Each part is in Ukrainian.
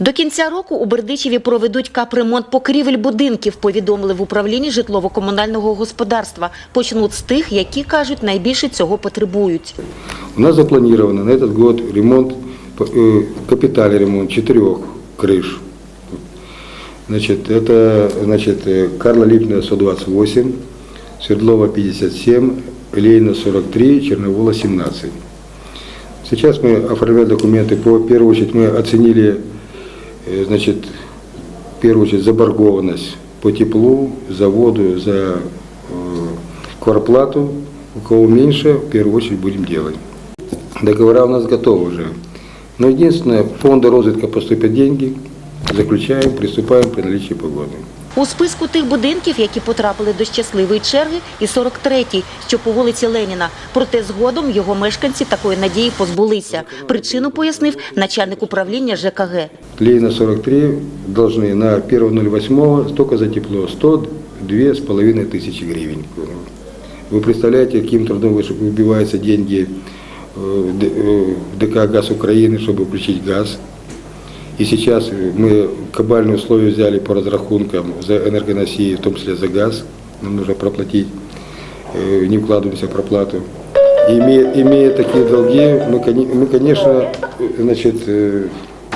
До кінця року у Бердичеві проведуть капремонт покрівель будинків, повідомили в управлінні житлово-комунального господарства. Почнуть з тих, які кажуть найбільше цього потребують. У нас запланировано на этот год ремонт, э, капитальный ремонт четырех крыш. Значит, это значит, э, Карла Липная 128, Свердлова 57, Лейна 43, Черновола 17. Сейчас мы оформляем документы. По в первую очередь мы оценили э, значит, в первую очередь заборгованность по теплу, за воду, за э, кварплату. У кого меньше, в первую очередь будем делать. Договора у нас готовы уже. Но единственное, в фонда розвитка поступят деньги, заключаем, приступаем при наличии погоды. У списку тих будинків, які потрапили до щасливої черги, і 43-й, що по вулиці Леніна. Проте згодом його мешканці такої надії позбулися. Причину пояснив начальник управління ЖКГ. Лейна 43 должны на 1.08 только за тепло 102 с половиной тысячи гривен. Вы представляете, каким трудом вы- выбиваются деньги э, в Д- э, в ДК «Газ Украины», чтобы включить газ. И сейчас мы кабальные условия взяли по разрахункам за энергоносии, в том числе за газ. Нам нужно проплатить, э, не вкладываемся в проплату. Имея, имея такие долги, мы, коне- мы, конечно, э, значит, э,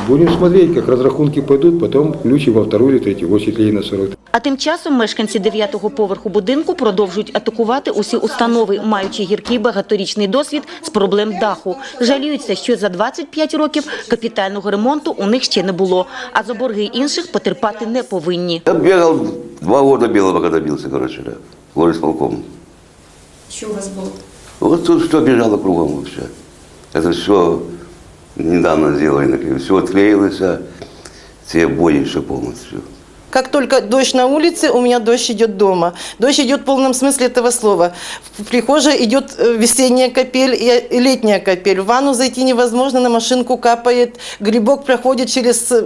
будем смотреть, как разрахунки пойдут, потом включим во вторую или третью очередь Ленина 40. А тим часом мешканці 9-го поверху будинку продовжують атакувати усі установи, маючи гіркий багаторічний досвід з проблем даху. Жаліються, що за 25 років капітального ремонту у них ще не було, а за борги інших потерпати не повинні. Я бегал, два года бегал, пока добился, короче, да. Горисполком. Що у вас було? Вот тут что бежало кругом вообще. Это все недавно сделано. Все отклеилось, а все обои еще полностью. Как только дождь на улице, у меня дождь идет дома. Дождь идет в полном смысле этого слова. В прихожей идет э, весенняя капель и и летняя капель. В ванну зайти невозможно, на машинку капает, грибок проходит через э,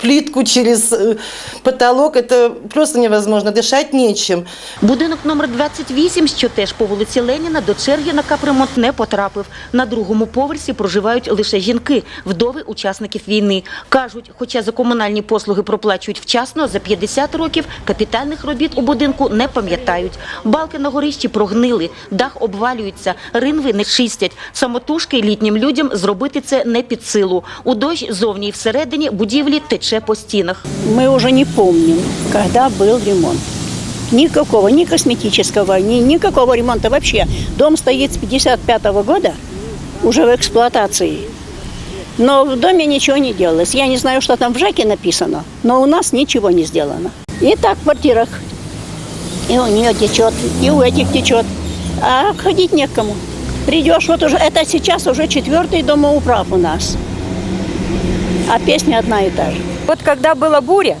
плитку, через э, потолок. Это просто невозможно, дышать нечем. Будинок номер 28, що теж по вулиці Леніна, до черги на капремонт не потрапив. На другому поверсі проживають лише жінки, вдови учасників війни. Кажуть, хоча за комунальні послуги проплачують вчасно, за 50 років капітальних робіт у будинку не пам'ятають. Балки на горищі прогнили, дах обвалюється, ринви не чистять. Самотужки літнім людям зробити це не під силу. У дощ зовні і всередині будівлі тече По стінах. Мы уже не помним, когда был ремонт. Никакого, ни косметического, ни, никакого ремонта вообще. Дом стоит с 55 года, уже в эксплуатации. Но в доме ничего не делалось. Я не знаю, что там в ЖЭКе написано, но у нас ничего не сделано. И так в квартирах. И у нее течет, и у этих течет. А ходить некому. Придешь, вот уже, это сейчас уже четвертый домоуправ у нас. А песня одна и та же. Вот когда была буря,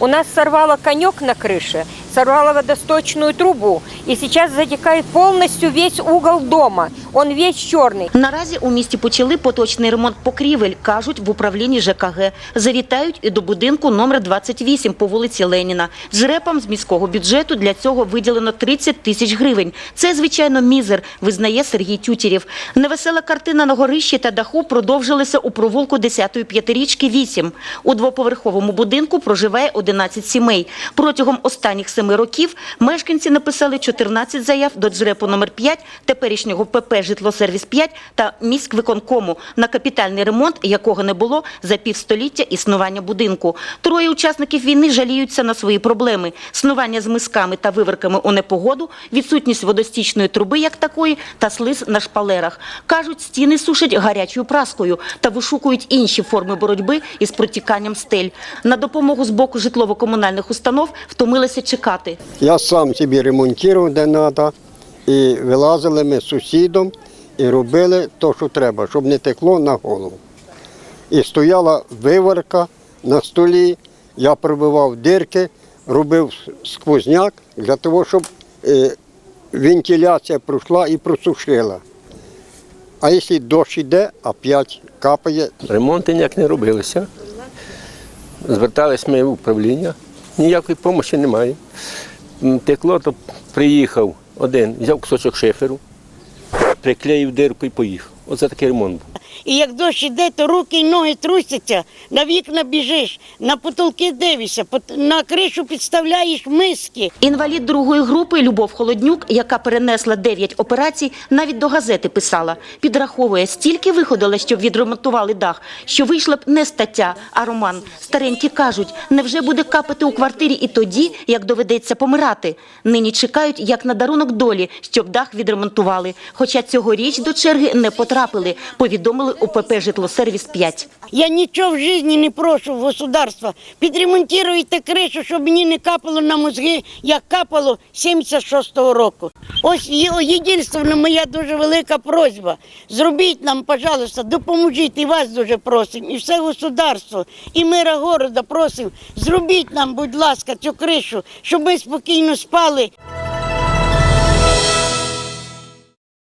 у нас сорвало конек на крыше, сорвало водосточную трубу, и сейчас затекает полностью весь угол дома. Он весь черный. Наразі у місті почали поточний ремонт покрівель, кажуть в управлінні ЖКГ. Завітають і до будинку номер 28 по вулиці Леніна. Жрепам з міського бюджету для цього виділено 30 тисяч гривень. Це, звичайно, мізер, визнає Сергій Тютєрєв. Невесела картина на горищі та даху продовжилася у провулку 10-ї п'ятирічки 8. У двоповерховому будинку проживає 11 сімей. Протягом останніх семи років мешканці написали 14 заяв до джрепу номер 5, теперішнього ПП «Житлосервіс 5» та міськвиконкому, на капітальний ремонт якого не було за півстоліття існування будинку. Троє учасників війни жаліються на свої проблеми. Снування з мисками та виверками у непогоду, відсутність водостічної труби як такої та слиз на шпалерах. Кажуть, стіни сушать гарячою праскою та вишукують інші форми боротьби із протіканням стель. На допомогу з боку житлово-комунальних установ втомилися чекати. Я сам собі ремонтував де треба, і вилазили ми з сусідом і робили те, що треба, щоб не текло на голову. І стояла виварка на столі, я пробивав дирки, робив сквозняк для того, щоб е, вентиляція пройшла і просушила. А якщо дощ йде, опять капає, Ремонти ніяк не робилися. Звертались ми в управління, ніякої допомоги немає. Текло, то приїхав один, взяв кусочок шиферу, приклеїв дирку і поїхав. Оце такий ремонт був. І як дощ іде, то руки й ноги трусяться, на вікна біжиш, на потолки дивишся, на кришу підставляєш миски. Інвалід другої групи Любов Холоднюк, яка перенесла 9 операцій, навіть до газети писала. Підраховує, стільки виходило, щоб відремонтували дах, що вийшла б не стаття, а роман. Старенькі кажуть, невже буде капати у квартирі і тоді, як доведеться помирати. Нині чекають, як на дарунок долі, щоб дах відремонтували. Хоча цьогоріч до черги не потрапили, повідомили у ПП «Житлосервіс-5». Я нічого в житті не прошу в государства. Підремонтуйте кришу, щоб мені не капало на мозги, як капало 76-го року. Ось є- єдинственна моя дуже велика просьба. Зробіть нам, пожалуйста, допоможіть і вас дуже просимо, і все государство, і мира города просимо. Зробіть нам, будь ласка, цю кришу, щоб ми спокійно спали.